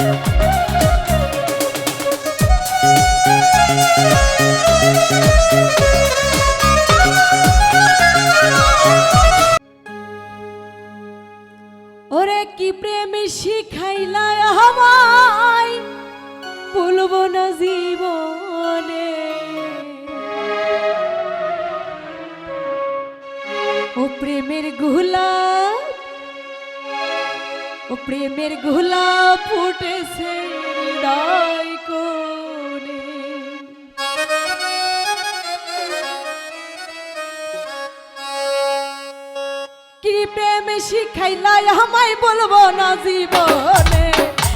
ওরে কি প্রেম শিখাইলা আমায়? বলব না জীবনে। ও প্রেমের গোলাপ ও প্রেমের ঘোলা ফুটেছে হৃদয় কোণে। কি প্রেম শিখাইলাই আমায় বলব না জীবনে?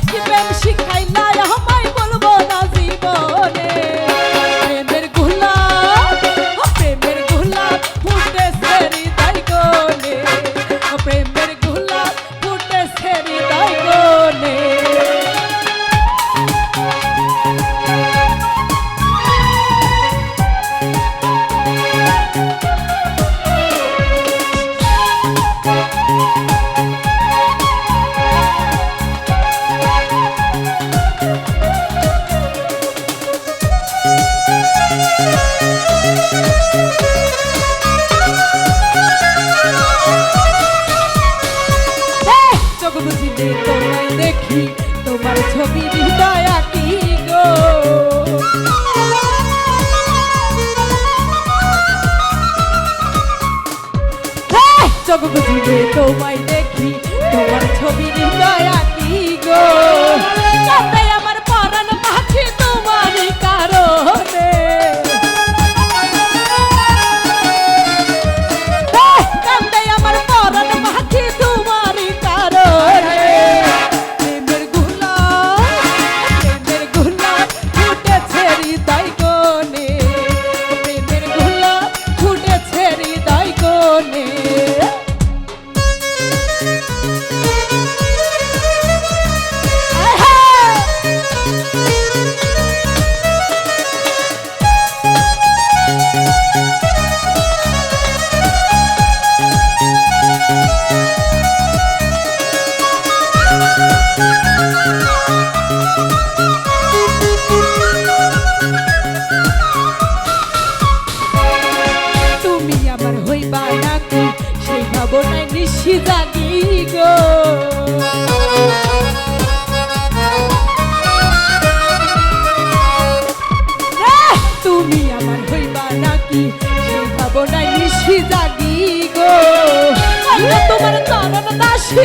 কি প্রেম শিখাইলাই আমায় বুঝিলে তোমায় দেখি, তোমার ছবি হৃদয় আঁকি গো! চোখ বুঝিলে তোমায় দেখি, তোমার ছবি হৃদয় আঁকি গো তুমি আমার হইবা নাকি সেই ভাবনায় নিশি জাগি গো! তুমি আমার হইবা নাকি নিশি জাগি গো তোমার চরণ দাসী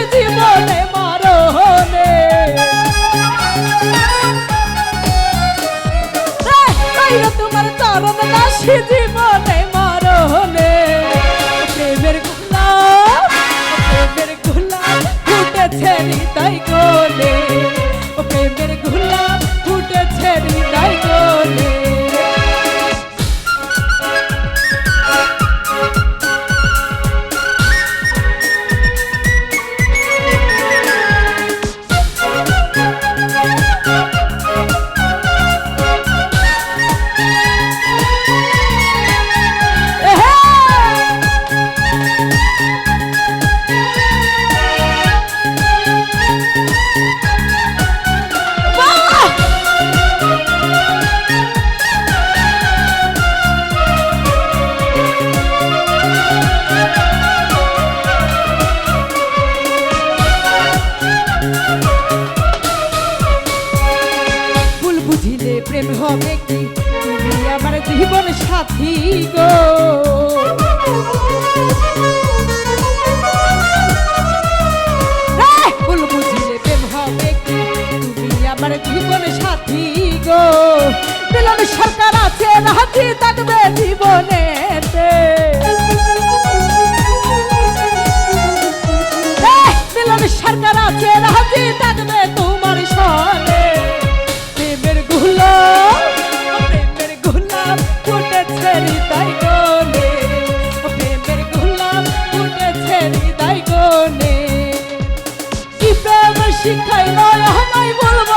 হবে কি তুমি আমার জীবন সাথী গো। ভুল সাথী গো। সরকার আছে, রাজি থাকবে জীবনে। ফুটেছে হৃদয় গনে প্রেমের গোলাপ ফুটেছে হৃদয় গনে কি প্রেম শিখাইল আমায় বলব